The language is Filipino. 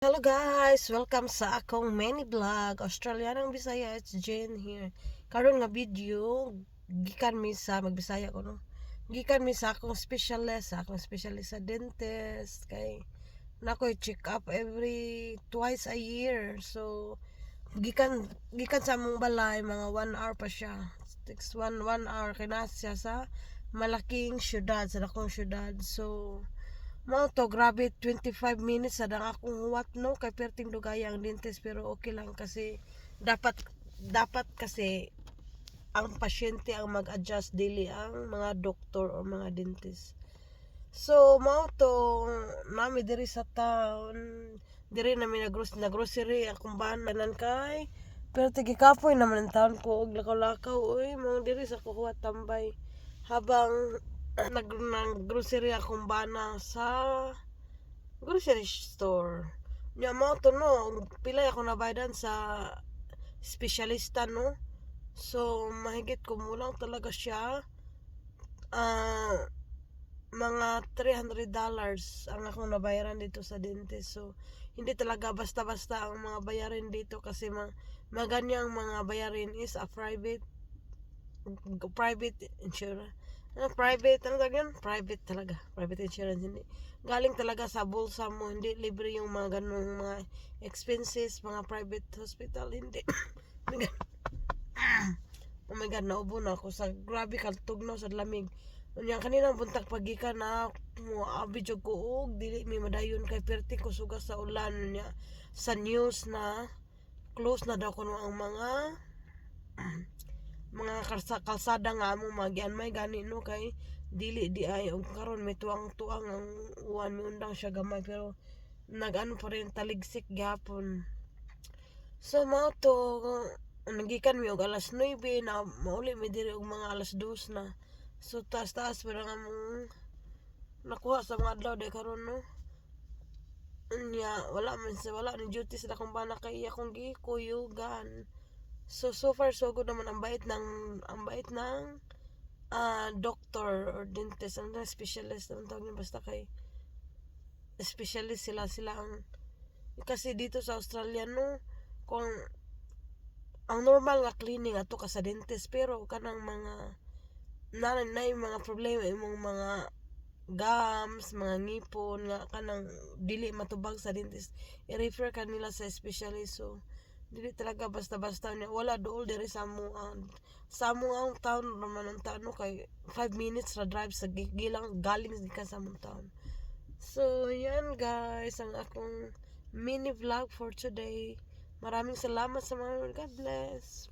Hello guys! Welcome sa akong mini vlog. Australianang Bisaya, it's Jane here. Karon nga video, gikan mi sa magbisaya ko no. Gikan mi sa akong specialist, sa akong specialist sa dentist kay nako check up every twice a year. So gikan gikan sa among balay mga 1 hour pa siya. Takes 1 1 hour kay na siya sa malaking syudad, sa dakong syudad. So Mao to grabe 25 minutes sa dang akong huwat no kay perting dugaya ang dentist pero okay lang kasi dapat dapat kasi ang pasyente ang mag-adjust dili ang mga doktor o mga dentist. So mao to nami diri sa town diri nami nagros na grocery akong banan kay pero tigi kapoy naman ang taon ko og lakaw-lakaw uy mao diri sa kuha tambay habang nag nag grocery akong bana sa grocery store. Nya mo to no, pila ako nabaydan sa specialista no. So mahigit kumulang talaga siya. Ah mga 300 dollars ang akong nabayaran dito sa dentist. So hindi talaga basta-basta ang mga bayarin dito kasi mga, mga mga bayarin is a private private insurance private, ano tawag yun? Private talaga. Private insurance. Hindi. Galing talaga sa bulsa mo. Hindi libre yung mga ganung mga expenses, mga private hospital. Hindi. oh my God. oh my God, naubo na ako sa grabe kaltugnaw sa lamig. Unya kanina buntak pagikan na mo abi jud ko og dili mi madayon kay perti ko suga sa ulan niya sa news na close na daw kuno ang mga kalsa, kalsada nga mo magyan may gani no kay dili di ay og karon may tuang-tuang ang uwan mi undang siya gamay pero nagano pa rin taligsik gyapon. So mao to nagikan mi og alas 9 na mauli mi diri og mga alas 2 na. So taas taas pero nga mong nakuha sa mga adlaw de karon no? Nya, wala man sa wala ni duty sa akong bana kay akong gikuyugan. So, so far, so good naman. Ang bait ng, ang bait ng ah doctor or dentist, ang specialist, ang tawag niya. Basta kay specialist sila, sila ang, kasi dito sa Australia, no, kung, ang normal nga cleaning ato ka sa dentist, pero kanang mga, na, na yung mga problema, imong mga gums, mga ngipon, nga kanang dili matubag sa dentist, i-refer ka nila sa specialist, so, dili talaga basta-basta niya wala dool diri sa mo ang sa mo ang town naman ang town kay 5 minutes ra drive sa gilang galing ka sa mong town so yan guys ang akong mini vlog for today. Maraming salamat sa mga God bless